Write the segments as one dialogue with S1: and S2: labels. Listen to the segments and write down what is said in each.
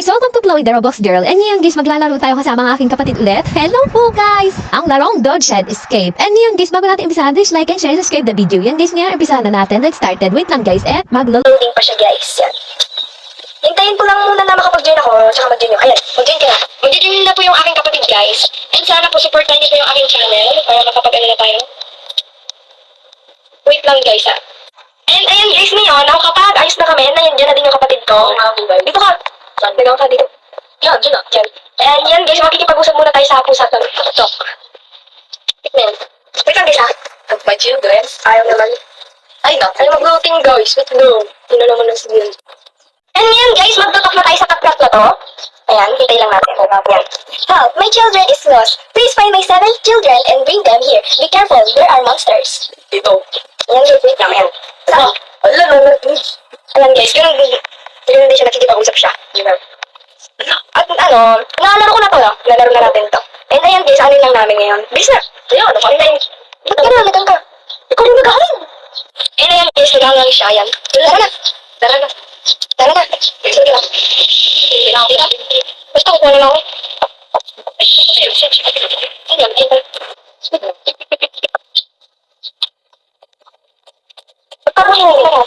S1: guys! Welcome to Chloe the Roblox Girl. And ngayon guys, maglalaro tayo kasama ang aking kapatid ulit. Hello po guys! Ang larong Dodge Shed Escape. And ngayon guys, bago natin umpisahan, please like and share subscribe the video. Yan guys, ngayon umpisahan na natin. Let's started. Wait lang guys, eh, maglo
S2: Loading pa siya guys. Yan. Hintayin ko lang muna na makapag-join ako, tsaka mag-join yun. Ayan, mag-join ka na. Mag-join na po yung aking kapatid guys. And sana po supportan niyo po yung aking channel para makapag-ano na tayo. Wait lang guys ha. And ayan guys ngayon, ako kapag ayos na kami, na yan, dyan na din yung kapatid ko. Dito ka. Nagawa ka dito. Yan, dyan na. Dyan. And yan guys, makikipag-usap muna tayo sa pusa ng TikTok. Tikman. Wait lang guys ha.
S3: My children?
S2: Ayaw naman.
S3: Ay, naku.
S2: Ay, mag-voting guys. Wait. Yun na naman ang sabihin. And yan guys, magtutok na tayo sa cut na to. Ayan, hintay lang natin. Yan. Help, my children is lost. Please find my seven children and bring them here. Be careful, there are monsters.
S3: Dito.
S2: Ayan guys, wait lang. Ayan. Saan?
S3: Ala, naman.
S2: Ayan guys, ganun. Ganun din siya nakikipag-usap siya. At ano, naalaro ko na to, no? Nalaro na natin to. And ayan guys, ano lang namin ngayon. Bilis na.
S3: Ayan, ano ka?
S2: Hintayin. Ba't ka na, nagang ka? Ikaw yung nagahan. And ayan guys, nagangang siya. Ayan. Tara na.
S3: Tara na.
S2: Tara na. Sige lang. Basta kukuha na ako. Ayan, ayan. Parang hindi na.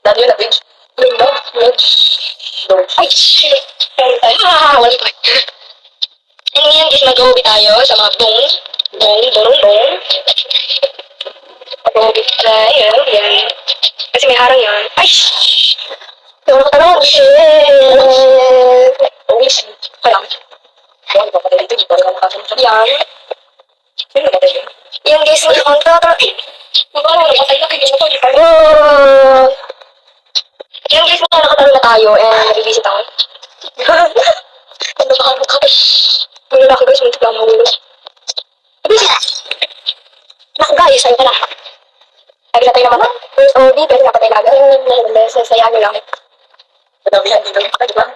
S3: Dami yun na, bitch.
S2: Ay, shit. Wala pa. And ngayon guys, mag-uwi tayo sa mga bong. Bong, bong, bong. Mag-uwi tayo. Yan. Kasi may harang yan. Ay. Hindi ako nakatanong. Shit.
S3: Siya.
S2: Kaya,
S3: Ano ba patay dito? Di pa rin ako makasunod.
S2: yan.
S3: Sino na patay yun?
S2: Yan guys, ngayon. Tara,
S3: Magkano na patay na kayo sa to? Di pa rin.
S2: Oh. Yan guys, mga nakatalo na tayo and nag-visit ako.
S3: Ano ba ka?
S2: Wala na ako guys, muntik lang mahulog. Naku guys, ayun ka na. Lagi na tayo naman. First OD, pero napatay na agad. Yung beses, ay ano lang.
S3: Madamihan dito. Ay, di ba?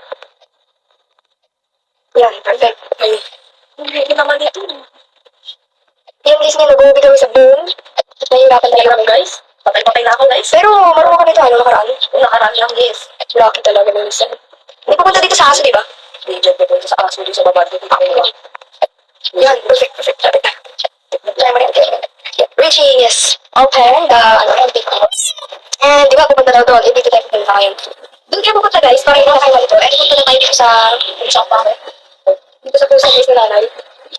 S2: Yan, perfect.
S3: Ay, hindi naman dito.
S2: Yan guys, nag-uwi kami sa boom. Nahihirapan talaga.
S3: lang guys. Patay-patay na ako guys.
S2: Pero marunong kami ito, ano nakaraan.
S3: Kung nakaraan lang guys.
S2: Lucky talaga minsan. Hindi pupunta dito sa aso, di ba?
S3: Hindi dyan pupunta sa aso dito sa baba dito. Ako.
S2: Yan, perfect, perfect. Sabi. Try mo rin. Yeah. Richie, yes. Open the, ano, empty cups. And, di ba, pupunta daw doon. Eh, dito tayo pupunta ngayon. Doon kayo pupunta, guys, para hindi na kayo malito. And, pupunta na tayo dito sa, sa pare. Dito sa pusa, guys, na nanay.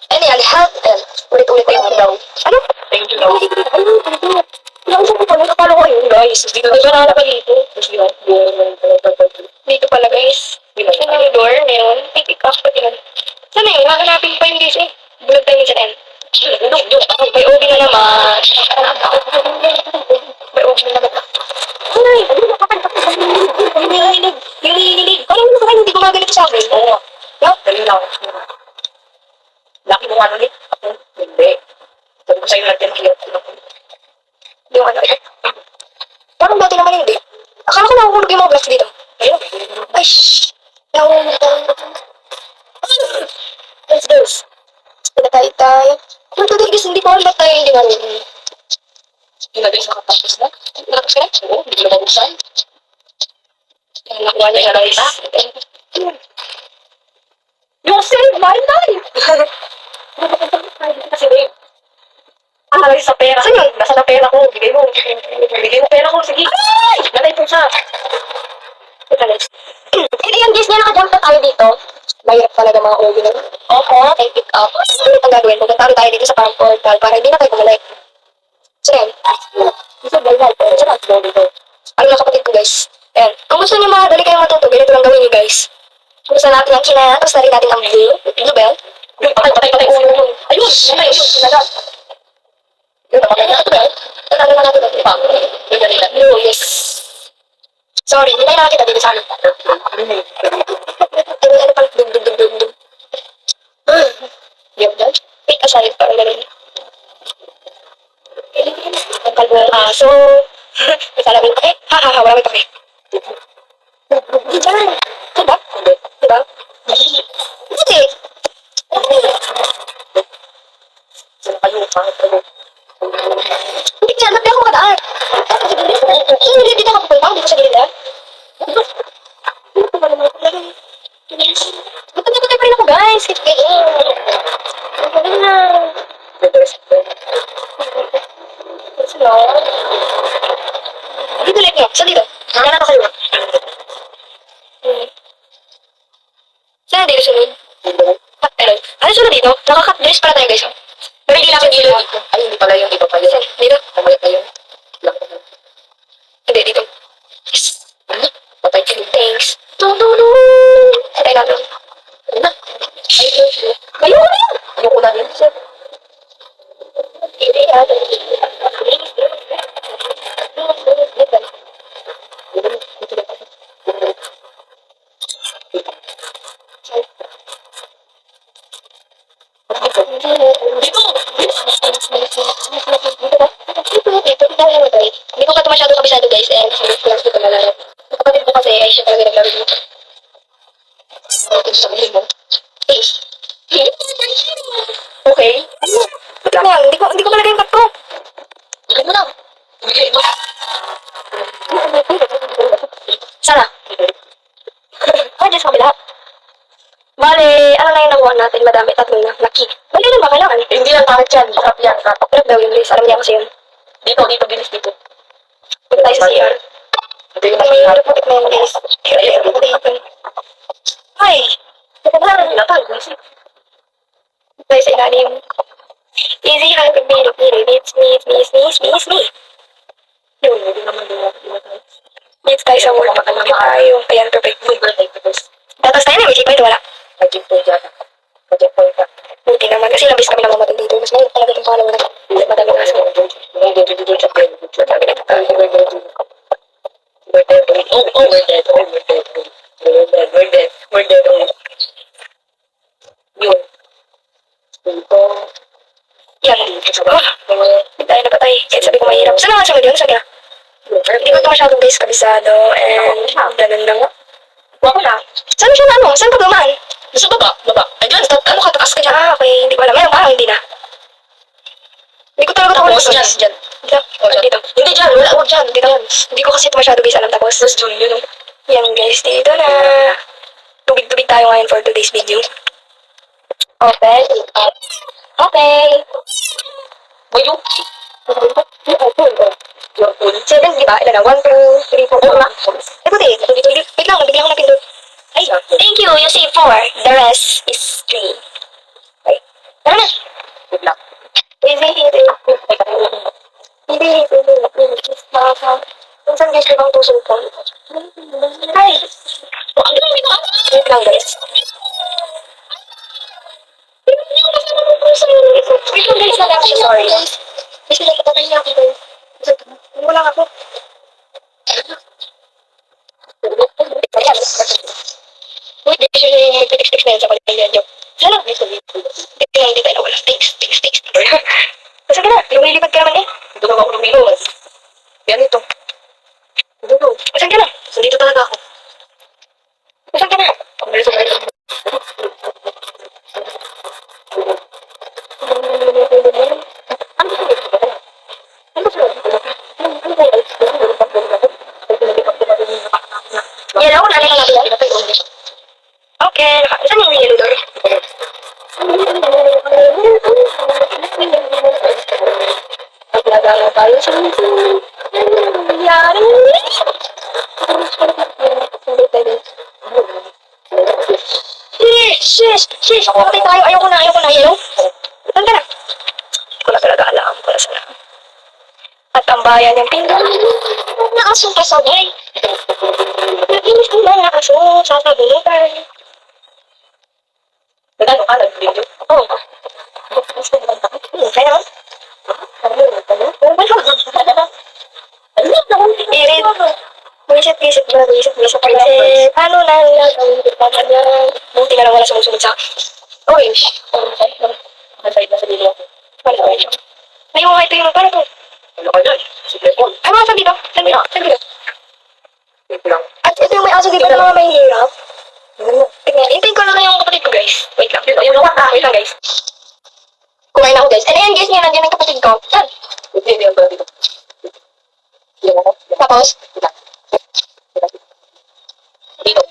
S2: And, yan, help. And, ulit-ulit tayo daw. Ano?
S3: Thank you daw.
S2: Yung sa pupunta, nakapalo ko yun, guys. Dito, na pa dito.
S3: Tapos yun, yung
S2: Dito pala, guys. Saan yung door meron? Pick up pa din. Sana yun? Hahanapin pa yung guys eh. Bulag tayo minsan, and. May OB na naman. May OB na naman. Ay, ano na kapag Yung nililig. Yung nililig. Parang ano ba kayo hindi gumaganito sa akin?
S3: Oo.
S2: No?
S3: Dali lang. Laki mo ano ulit? Ako, hindi. Sabi ko sa'yo natin ang hirap ko.
S2: Yung ano eh. Parang dati naman hindi. Akala ko nahuhulog yung mga blocks dito.
S3: Ayun.
S2: Ay, shh. Nahuhulog. Let's go. Pinatay tayo. Kung tuloy guys, hindi ko alam ba't tayo hindi marunong.
S3: Yung na guys, nakatapos na.
S2: Nakapos ka na?
S3: Oo, hindi ko mabuksan.
S2: Nakuha niya na guys.
S3: You saved my life! Kasi babe, Akalay sa pera.
S2: Saan yun?
S3: Nasa na pera ko. Bigay mo. Bigay mo pera ko. Sige. Ay! Siya.
S2: Ito guys. Eh, ayan guys, nga nakajump na tayo dito. Mahirap talaga mga OB na.
S3: Opo.
S2: Ay, pick up. Ano ang gagawin? Pupunta ulit tayo dito sa parang portal para hindi na tayo bumalik. So, yan.
S3: Isa ba yan? Isa na. Go, go.
S2: Ano na kapatid ko guys. Ayan. Kung gusto niyo madali kayong matuto, ganito lang gawin niyo guys. Gusto natin ang kina, tapos narin natin ang blue, blue bell.
S3: Yun, patay, patay, patay. Ayun. Ayun. Patay, ayun. Sinagat.
S2: Blue bell. Tatalo na natin ang
S3: Pa. Dali lang.
S2: blue, yes. Sorry, hindi tayo nakakita dito sa. Ay, may ano pang dug, dug, dug, dug, dug. Ah,
S3: Yun, dyan.
S2: Pick aside, parang ganun. Ang kalbo ng aso. May salamin pa eh. Ha, ha, ha, wala may pake. Diyan. Diba? Diba? Hindi.
S3: Sino kayo? Pangit kayo.
S2: Hindi ka, nagbi ako makadaan. Hindi, dito ako pupunta. Dito sa gilid, ah. Dito pa naman ako lagay. Saan dito? Kanan ako kayo. Hmm. Saan dito sunod? Ah, ayun. Ano sunod dito? Nakakat dress pala tayo guys. oh. Pero hindi namin dito.
S3: Ay, hindi pala yung iba pa yun.
S2: Saan? Dito?
S3: Mamaya pa yun.
S2: Hindi, dito. Yes.
S3: Ano? Patay ka.
S2: Thanks. No, no, no. Patay natin.
S3: Ano na? Ay,
S2: Kayo na yun!
S3: ayoko na yun.
S2: Hindi natin. Siya talaga naglaro dito.
S3: Sabihin mo.
S2: Please.
S3: Okay.
S2: Ba't lang yan? Hindi ko, hindi ko malagay yung cut ko.
S3: Bigay mo na. Bigay mo.
S2: Sana. Ay, Diyos kabila. Bale, ano na yung nakuha natin? Madami, tatlong na. Lucky. Bale, lang ba kailangan?
S3: Hindi lang karat yan. Sarap yan. Sarap
S2: daw yung guys. Alam niya kasi yun.
S3: Dito, dito, bilis dito.
S2: Punta tayo sa CR.
S3: Hindi
S2: Ay. Tayo sa ilalim. Easy, hungry, biro, biro. Beats me, it's me, it's me, it's me, it's me.
S3: Yun, hindi naman pinatay.
S2: Beats tayo sa word. Makakit tayo. Ayan, perfect.
S3: Ko guys.
S2: Datas tayo na, may checkpoint wala.
S3: Nag-checkpoint dyan. Nag-checkpoint ka.
S2: Buti naman. Kasi labis kami namamatag dito. Mas ngayon talaga itong pangalawa na madaming aso. Yan. Ah, hindi tayo napatay. Sabi ko mahirap. Saan nga yun? Saan nga? Hindi ko ito masyadong guys kabisado. And ganun lang. Saan siya na ano? Saan ka dumaan?
S3: Sa baba, baba. Ay, dyan,
S2: Ano ka? Takas ka dyan. Ah, okay. Hindi ko alam. Ngayon parang hindi na. Hindi ko talaga ito
S3: Tapos, dyan, dyan.
S2: Dito.
S3: Hindi dyan, wala, huwag dyan.
S2: Dito. Hindi ko kasi ito masyado guys alam. Tapos,
S3: Tapos, dyan, yun. oh.
S2: yan guys. Dito na. Tubig-tubig tayo ngayon for today's video. Okay. Okay.
S3: Pool.
S2: Seven, di ba? Ilan na? One, two, three, four, four. Eh, buti. Wait lang, nabigyan ko na pindot. Ay, thank you. You say four. The rest is three. Okay. Tara na.
S3: Wait lang.
S2: Easy, easy. Hindi, hindi, hindi. Baka. Minsan guys, ibang tusok ko.
S3: Ko.
S2: Wait lang guys. Wait lang guys, lang siya. Sorry. Guys, hindi ko patay niya ako guys. Wala ako. Wait, di siya yung mag-text-text na yun sa pagkakas joke. Sana, dito, dito. Dito lang, dito na wala. Thanks, thanks, thanks. Basta ka na, lumilipad ka naman eh.
S3: Na ako lumilos. Yan ito.
S2: Dugo. Asan ka na?
S3: Dito talaga ako.
S2: Asan ka na?
S3: Dito, dito.
S2: Yellow? Shish! Patay tayo. Ayoko na. Ayoko na. Saan ka na? Hindi ko na talaga alam kung nasa na. At ang bayan yung pinggan. Na aso kasabay. Naginis ko mga aso sa sabunutan.
S3: Nagano ka, nag-video?
S2: Oh. Hmm, kaya naman. Irit. Buisit, buisit ba? Buisit, buisit. Paano na gagawin ko pa ganyan? Buti na lang wala sumusunod sa orange. Orange.
S3: Nasa na sa video ako.
S2: Wala orange. Ay, yung ito yung paano to?
S3: Ano ka dyan? Sige, Paul.
S2: Ay, mga saan dito? Saan dito? Saan dito?
S3: Wait lang.
S2: At ito yung may aso dito na mga may hirap. Tingnan, hintayin ko lang yung kapatid ko, guys. Wait lang.
S3: Yun, yun,
S2: wait lang, guys. Kumain ako, guys. And ayan, guys, niya, nandiyan yung kapatid ko. Saan?
S3: Hindi, hindi ako ako.
S2: Tapos?
S3: Dito.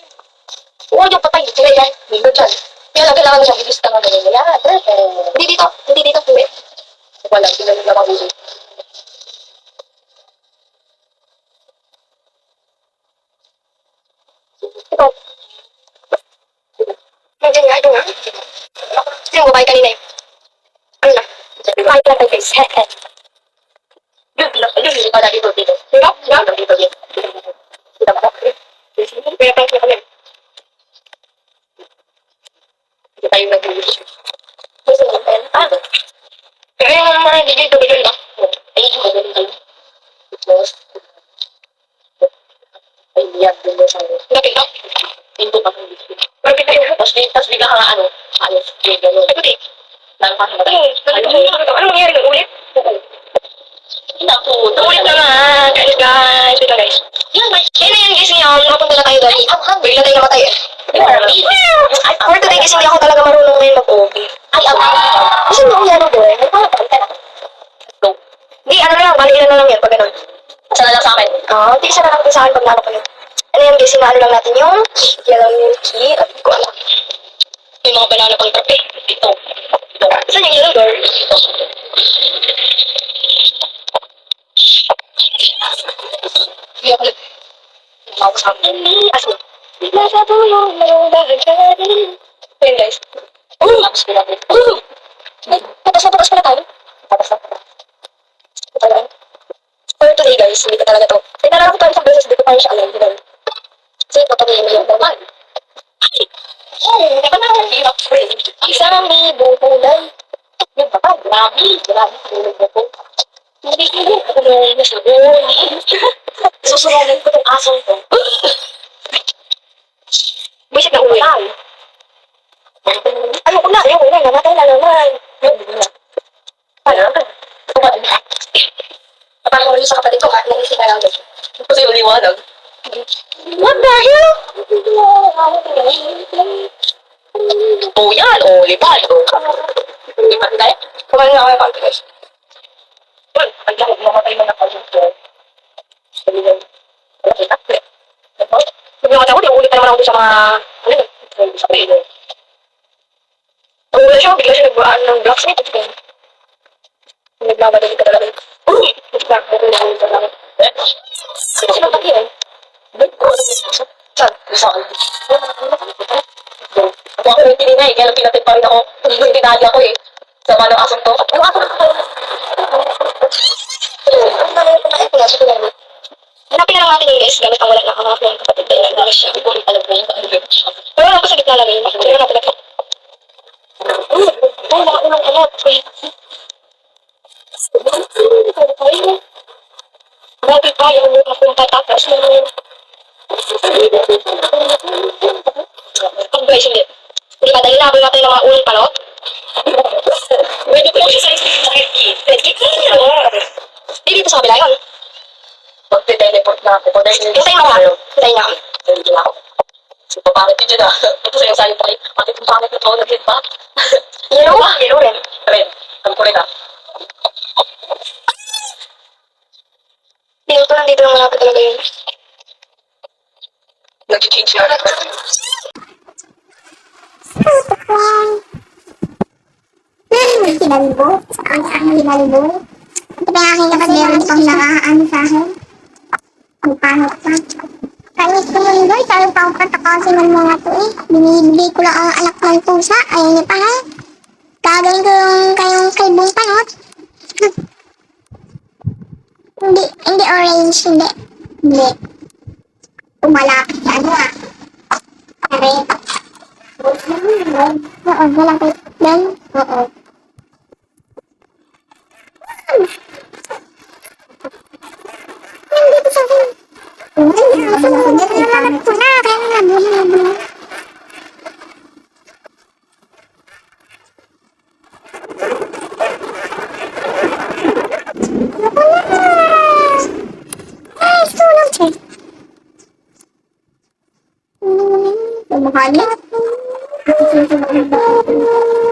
S2: Oo, yung patay. Sila yan.
S3: Dito dyan.
S2: Kaya lang, kailangan mo siyang ilista nga. Yan, perfect. Hindi dito. Hindi dito. Hindi.
S3: Wala, ginamit lang ako dito.
S2: Ito. Nandiyan nga, ito nga. Sino babae kanina eh? Ano na? Babae pala tayo guys. Head, head.
S3: Yun, yun, yun, yun, pala dito, dito. Dito, dito, dito, dito. Kita ba?
S2: Kaya prank na kami.
S3: Hindi tayo nag-iis.
S2: Gusto mo Ah,
S3: Kaya yung mga hindi dito, dito, dito. Ay, magaling kayo. Tapos, ay, yan, dun mo sa
S2: napin to.
S3: Pinto pa kung dito.
S2: Marapit tayo.
S3: Tapos, tapos bigla ka ano, ayos, di, gano'n.
S2: Ay, puti.
S3: Lalo ka naman.
S2: Ano, ano nangyari ng ulit?
S3: Naku,
S2: Ulit na nga, guys, guys. Ito guys.
S3: Yan, may
S2: Kaya na yung gising niya, nakapunta na tayo doon. Bigla tayo namatay eh.
S3: Ay,
S2: For today hindi ako talaga ako yan boy. May pala ka na.
S3: Go.
S2: Di, ano na lang, balikin na lang yan pag ganun.
S3: Asa na lang sa akin.
S2: Ah, di isa na lang din sa akin pag ko yun. Ano yan guys, inaano lang natin yung yellow milky at ko alam. May mga banana pang trap eh.
S3: Ito. Ito.
S2: Saan yung yellow door?
S3: Ito.
S2: Hindi ako lang.
S3: Ako sa akin.
S2: Asin. Nasa tulong ng bahagari. Ayun guys.
S3: Oh! Tapos pinapit.
S2: Oh! Ay, tapos na tapos pala tayo.
S3: Tapos na.
S2: Pala. For today guys, hindi ko talaga to. Ay, nalala ko to isang beses, hindi ko pa rin siya alam. Hindi ko. Kasi ito to yung yung
S3: hindi ka na. Hirap.
S2: Isang libong kulay.
S3: Yung baba, grabe. Grabe. Tulog na po. Hindi ko yun. Ako nung nasabon. Susunodin ko itong asong ko.
S2: Buisit na uwi. Ayoko na, ayoko na. Namatay na naman. Ano? Ulit sa kapatid ko, ha? Naisip na lang guys.
S3: Kasi yung liwanag.
S2: What the hell?
S3: Oh, yan. Oh, lipad. Oh. Lipad tayo.
S2: Kumain na ako ng pangko guys.
S3: Well, ang lahat mamatay mo na pag ito. Sabi niya, wala kita. Ano?
S2: Sabi ko ako, di ulit na naman ako dun sa mga... Ano yun?
S3: Sabi niya,
S2: Ang ulan siya, bigla siya nagbaan ng blacksmith. Nagmamadali ka talaga. Uy! Nagmamadali ka talaga. talaga.
S3: eh,
S2: Sino pag yun?
S3: Ba't ko alam yung puso?
S2: Saan?
S3: Sa akin. Ako ako yung tinina eh, kaya lang pinatid pa rin ako. Hindi tinali ako eh. Sama ng asong to. Ano aso na ako?
S2: Ang dami ko na ito na. Dito na. Hanapin na lang natin yung guys. Gamit ang wala na ang mga kapatid na yan. Guys, siya.
S3: Hindi ko rin alam kung ano yun.
S2: Pero wala ko sa gitna lang yun. Tignan natin ito. Uy! Uy, mga unang alat. Bakit tayo ang mga kung tatapos mo yun? Ang guys, hindi. Ba dahil laban natin ng mga unang palot?
S3: Pwede ko siya sa sakit key.
S2: Pwede ko Hindi dito sa kabila yun.
S3: Magte-teleport na ako.
S2: Hintayin mo nga. Hintayin nga.
S3: Hindi na ako. So, papangit yun na. Ito sa'yo sa'yo pa rin. Pati kung pangit ito, nag pa.
S2: Yellow ba? Yellow rin.
S3: Ren, alam ko rin ah.
S2: Dito lang malapit talaga yun.
S3: Nag-change na.
S4: Hinalbo. Ang ang hinalbo. Ito pa yung aking meron pang nakaano sa akin. Ang pangit pa. Kanis ko nun doy, sabi pa akong katakasin ng mga to eh. Binibigay ko lang ang anak ng pusa. Ayaw niya pa ha. Gagawin ko yung kayong kalbong panot. Hindi, hindi orange, hindi. Hindi. Umalapit sa ano ah. Red. Oo, malapit. Then, oo. Nandito sa akin. Ay, nalalag ko na. Kaya nga, buli na buli. Ako na. Ay, sulang siya. Lumahali. Wala